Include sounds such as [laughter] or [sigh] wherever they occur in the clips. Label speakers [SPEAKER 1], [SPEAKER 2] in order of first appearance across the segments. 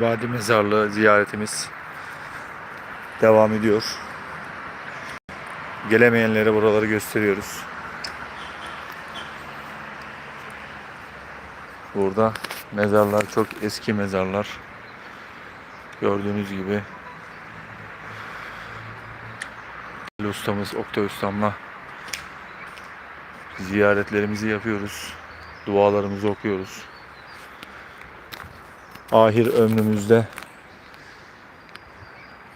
[SPEAKER 1] Vadi mezarlığı ziyaretimiz devam ediyor. Gelemeyenlere buraları gösteriyoruz. Burada mezarlar çok eski mezarlar. Gördüğünüz gibi ustamız Oktay ustamla ziyaretlerimizi yapıyoruz. Dualarımızı okuyoruz. Ahir ömrümüzde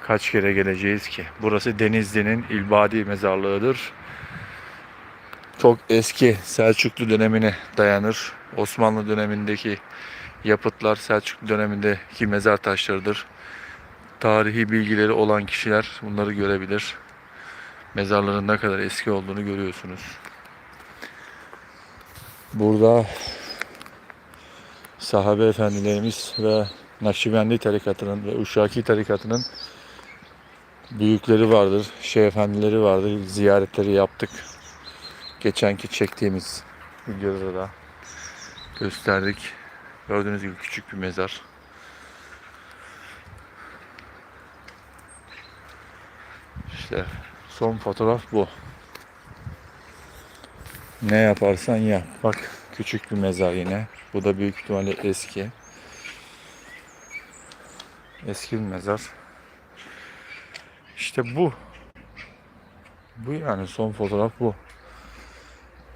[SPEAKER 1] kaç kere geleceğiz ki? Burası Denizli'nin İlbadi mezarlığıdır. Çok eski Selçuklu dönemine dayanır. Osmanlı dönemindeki yapıtlar Selçuklu dönemindeki mezar taşlarıdır. Tarihi bilgileri olan kişiler bunları görebilir. Mezarların ne kadar eski olduğunu görüyorsunuz. Burada sahabe efendilerimiz ve Nakşibendi tarikatının ve Uşaki tarikatının büyükleri vardır, şeyh efendileri vardır. Ziyaretleri yaptık. Geçenki çektiğimiz videoda da gösterdik. Gördüğünüz gibi küçük bir mezar. İşte son fotoğraf bu. Ne yaparsan yap. Bak küçük bir mezar yine. Bu da büyük ihtimalle eski. Eski bir mezar. İşte bu. Bu yani son fotoğraf bu.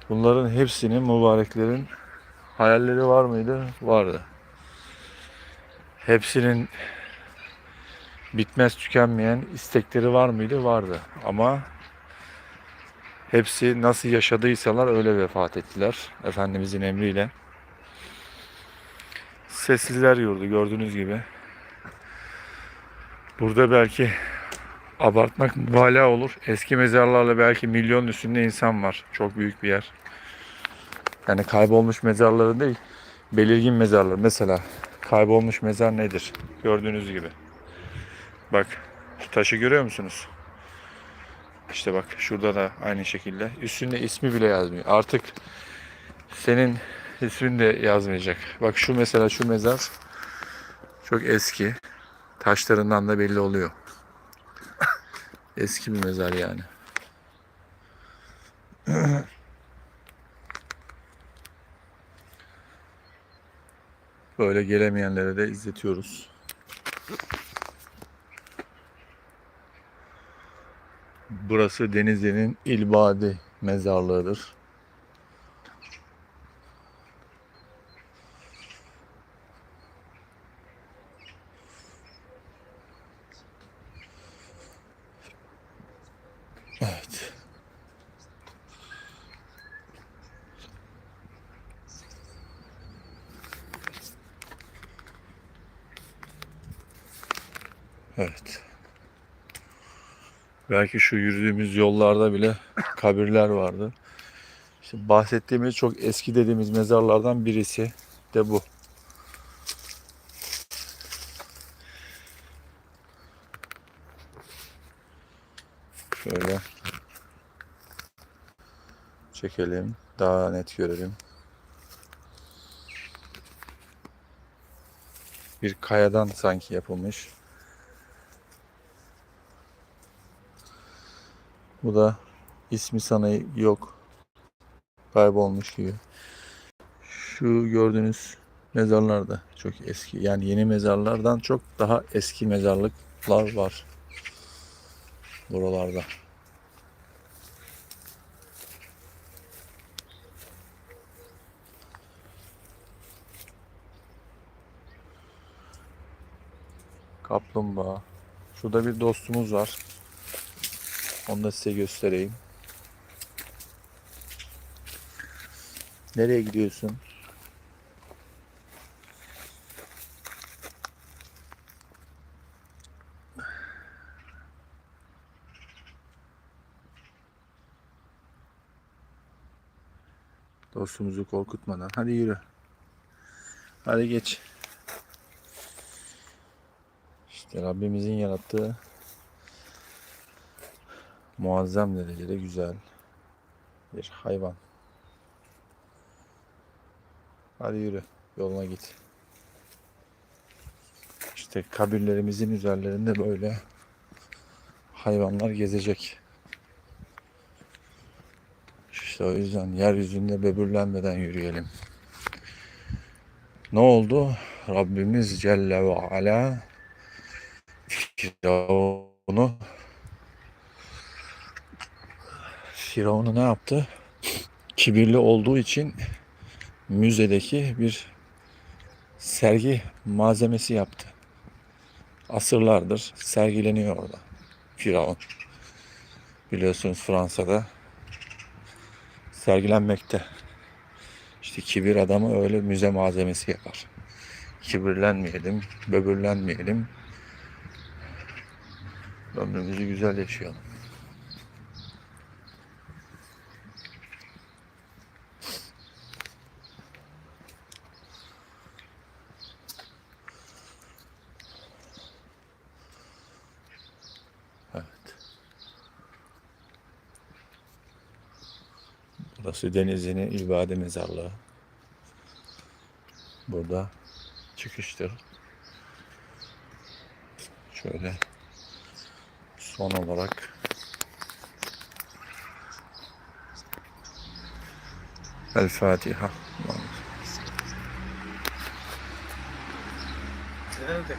[SPEAKER 1] Bunların hepsinin mübareklerin hayalleri var mıydı? Vardı. Hepsinin bitmez tükenmeyen istekleri var mıydı? Vardı. Ama hepsi nasıl yaşadıysalar öyle vefat ettiler. Efendimizin emriyle. Sessizler yurdu gördüğünüz gibi. Burada belki abartmak mübalağa olur. Eski mezarlarla belki milyon üstünde insan var. Çok büyük bir yer. Yani kaybolmuş mezarları değil, belirgin mezarlar. Mesela kaybolmuş mezar nedir? Gördüğünüz gibi. Bak şu taşı görüyor musunuz? İşte bak şurada da aynı şekilde. Üstünde ismi bile yazmıyor. Artık senin ismin de yazmayacak. Bak şu mesela şu mezar çok eski. Taşlarından da belli oluyor. [laughs] Eski bir mezar yani. [clears throat] Böyle gelemeyenlere de izletiyoruz. Burası Denizli'nin İlbadi mezarlığıdır. Evet. Evet. Belki şu yürüdüğümüz yollarda bile kabirler vardı. İşte bahsettiğimiz çok eski dediğimiz mezarlardan birisi de bu. Şöyle çekelim. Daha net görelim. Bir kayadan sanki yapılmış. Bu da ismi sana yok. Kaybolmuş gibi. Şu gördüğünüz mezarlar da çok eski. Yani yeni mezarlardan çok daha eski mezarlıklar var. Buralarda. Kaplumbağa. Şurada bir dostumuz var. Onu da size göstereyim. Nereye gidiyorsun? Dostumuzu korkutmadan. Hadi yürü. Hadi geç. İşte Rabbimizin yarattığı muazzam derecede güzel bir hayvan. Hadi yürü. Yoluna git. İşte kabirlerimizin üzerlerinde böyle hayvanlar gezecek. İşte o yüzden yeryüzünde böbürlenmeden yürüyelim. Ne oldu? Rabbimiz Celle ve Ala Firavun'u Firavun'u ne yaptı? Kibirli olduğu için müzedeki bir sergi malzemesi yaptı. Asırlardır sergileniyor orada. Firavun. Biliyorsunuz Fransa'da sergilenmekte. İşte kibir adamı öyle müze malzemesi yapar. Kibirlenmeyelim, böbürlenmeyelim. Ömrümüzü güzel yaşayalım. Burası Denizli'nin İbade Mezarlığı. Burada çıkıştır. Şöyle son olarak El Fatiha. Nerede?